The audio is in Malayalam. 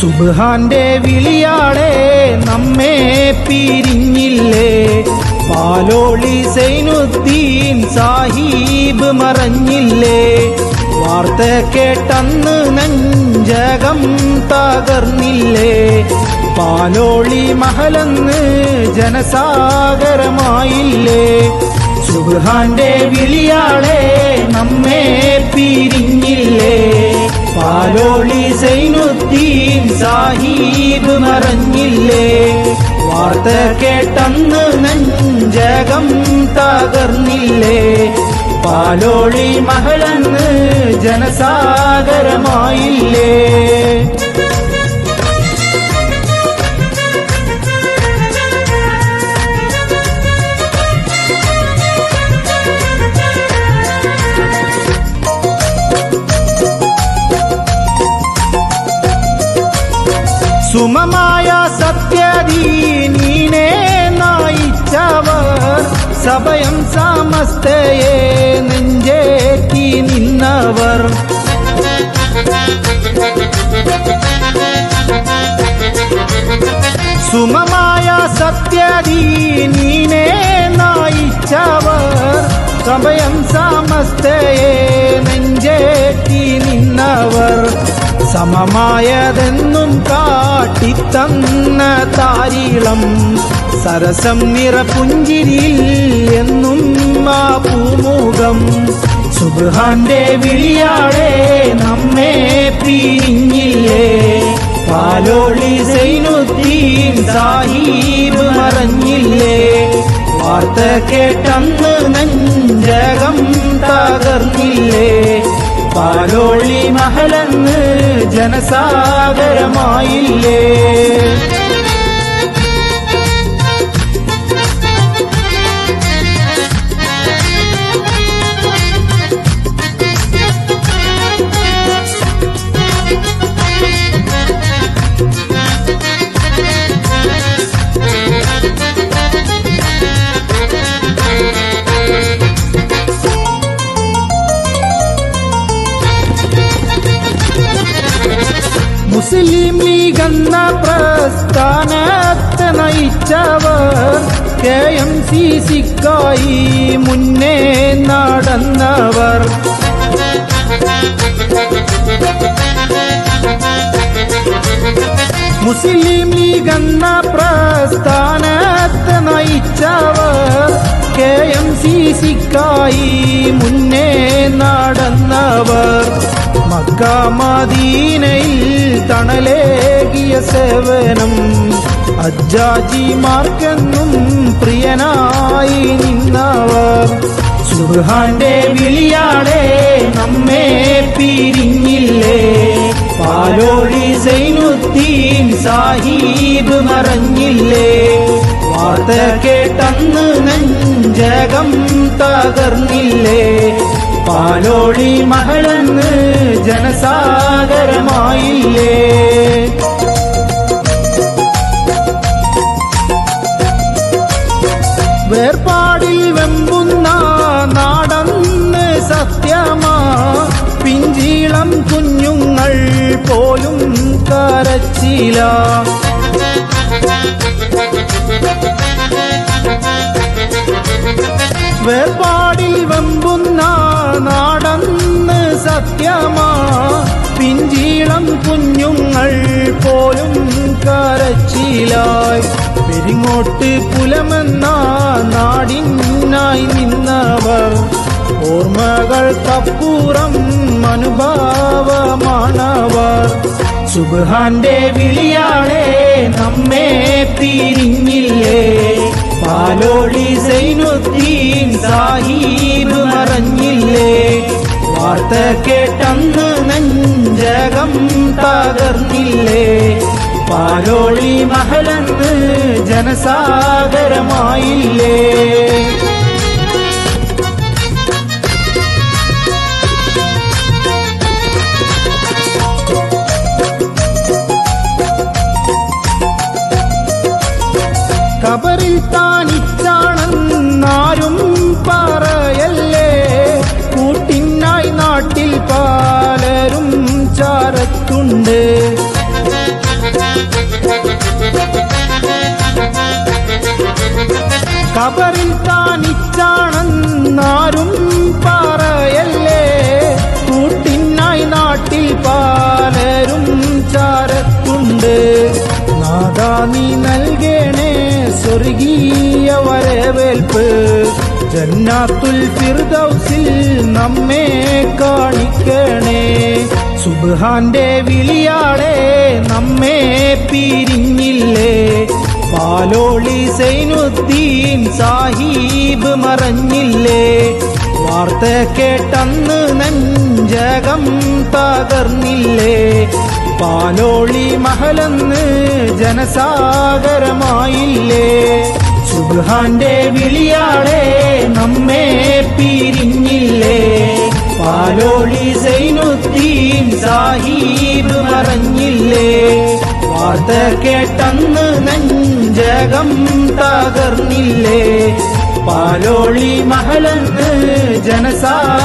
സുബ്ഹാന്റെ വിളിയാളെ നമ്മെ പിരിഞ്ഞില്ലേ? പാലോളി സൈനുദ്ദീൻ സാഹിബ് മറഞ്ഞില്ലേ? വാർത്ത കേട്ടന്ന് നെഞ്ചകം തകർന്നില്ലേ? പാലോളി മഹലെന്ന് ജനസാഗരമായില്ലേ? സുബാന്റെ വിളിയാളെ നമ്മെ പിരിഞ്ഞില്ലേ? പാലോളി സൈനുദ്ദീൻ സാഹിബ് മറഞ്ഞില്ലേ? വാർത്ത കേട്ടന്ന് നെഞ്ചകം തകർന്നില്ലേ? പാലോളി മഹളന്ന് ജനസാഗരമായില്ലേ? സുമമായ സത്യദീനീനെ നയിച്ചവർ. സഭയം സമസ്തയെ നെഞ്ചേറ്റി നിന്നവർ. സുമമായ സത്യദീനീനെ നയിച്ചവർ. സഭയം സമസ്തയെ നെഞ്ചേറ്റി നിന്നവർ. സമമായതെന്നും കാട്ടിത്തന്ന താരീളം സരസം നിറപുഞ്ചിരിയിൽ എന്നും ആ പൂമുഖം. സുബ്രഹാന്റെ വിളിയാളെ നമ്മെ പിരിഞ്ഞില്ലേ? പാലോളി സൈനുദ്ദീൻ സാഹീബ് മറഞ്ഞില്ലേ? വാർത്ത കേട്ടന്ന് നെഞ്ചകം തകർന്നില്ലേ? പാലോളി മഹലെന്ന് ജനസാഗരമായില്ലേ? മുസ്ലിം ലീഗ് എന്ന പ്രസ്ഥാനത്തെ നയിച്ചവർ കെ എം സി സിക്കായി മുന്നേ നടന്നവർ മുസ്ലിം ലീഗ് എന്ന പ്രസ്ഥാനത്തെ നയിച്ചവർ കെ എം സി സിക്കായി മുന്നേ നടന്നവർ മക്ക മദീനയിൽ തണലേകിയ സേവനം അജ്ജാജിമാർക്കെന്നും പ്രിയനായി നിന്നവർ. സുഹാന്റെ വിളിയാടെ നമ്മെ പിരിഞ്ഞില്ലേ? പാലോഴി സൈനുദ്ദീൻ സാഹിബ് മറഞ്ഞില്ലേ? വാർത്ത കേട്ടന്ന് നെഞ്ചകം തകർന്നില്ലേ? പാലോളി മകളെന്ന് ജനസാഗരമായില്ലേ? വേർപാടിൽ വെമ്പുന്ന നാടന്ന് സത്യമാ പിഞ്ചീളം കുഞ്ഞുങ്ങൾ പോലും കരച്ചില. വേർപാടിൽ വെമ്പുന്ന നാടന്ന് സത്യമാ. പിഞ്ചീളം കുഞ്ഞുങ്ങൾ പോലും കരച്ചിലായി. പെരിങ്ങോട്ട് പുലമെന്ന നാടിനായി നിന്നവർ. ഓർമ്മകൾ ഓർമ്മകൾക്കപ്പുറം അനുഭാവമാണവർ. സുബാന്റെ വിളിയാളെ നമ്മെ പിരിഞ്ഞില്ലേ? പാലോളി സൈനുദ്ദീൻ മറഞ്ഞില്ലേ വാർത്ത കേട്ടന്ന് നെഞ്ചകം തകർന്നില്ലേ? പാലോളി മഹലെന്ന് ജനസാഗരമായില്ലേ? കബറിൽ താനിച്ചാണെന്നാരും ഉണ്ട് കബറിൽ താനിച്ചാണെന്നാരും പറയല്ലേ? കൂട്ടിനായി നാട്ടിൽ പാലരും ചാരത്തുണ്ട്. നാദാ നീ നൽകേണേ സ്വർഗീയ വരവേൽപ്പ്. ജന്നാത്തുൽ ഫിർദൗസിൽ നമ്മെ കാണിക്കണേ. സുബ്ഹാന്റെ വിളിയാളെ നമ്മെ പിരിഞ്ഞില്ലേ? പാലോളി സൈനുദ്ദീൻ സാഹിബ് മറഞ്ഞില്ലേ? വാർത്ത കേട്ടന്ന് നെഞ്ചകം തകർന്നില്ലേ? പാലോളി മഹലെന്ന് ജനസാഗരമായില്ലേ? സുബാന്റെ വിളിയാളെ നമ്മെ പിരിഞ്ഞില്ലേ? പാലോളി സൈനുദ്ദീൻ സാഹീബ് മറഞ്ഞില്ലേ? വാർത്ത കേട്ടന്ന് നെഞ്ചകം തകർന്നില്ലേ? പാലോളി മഹലെന്ന് ജനസാഗരമായില്ലേ?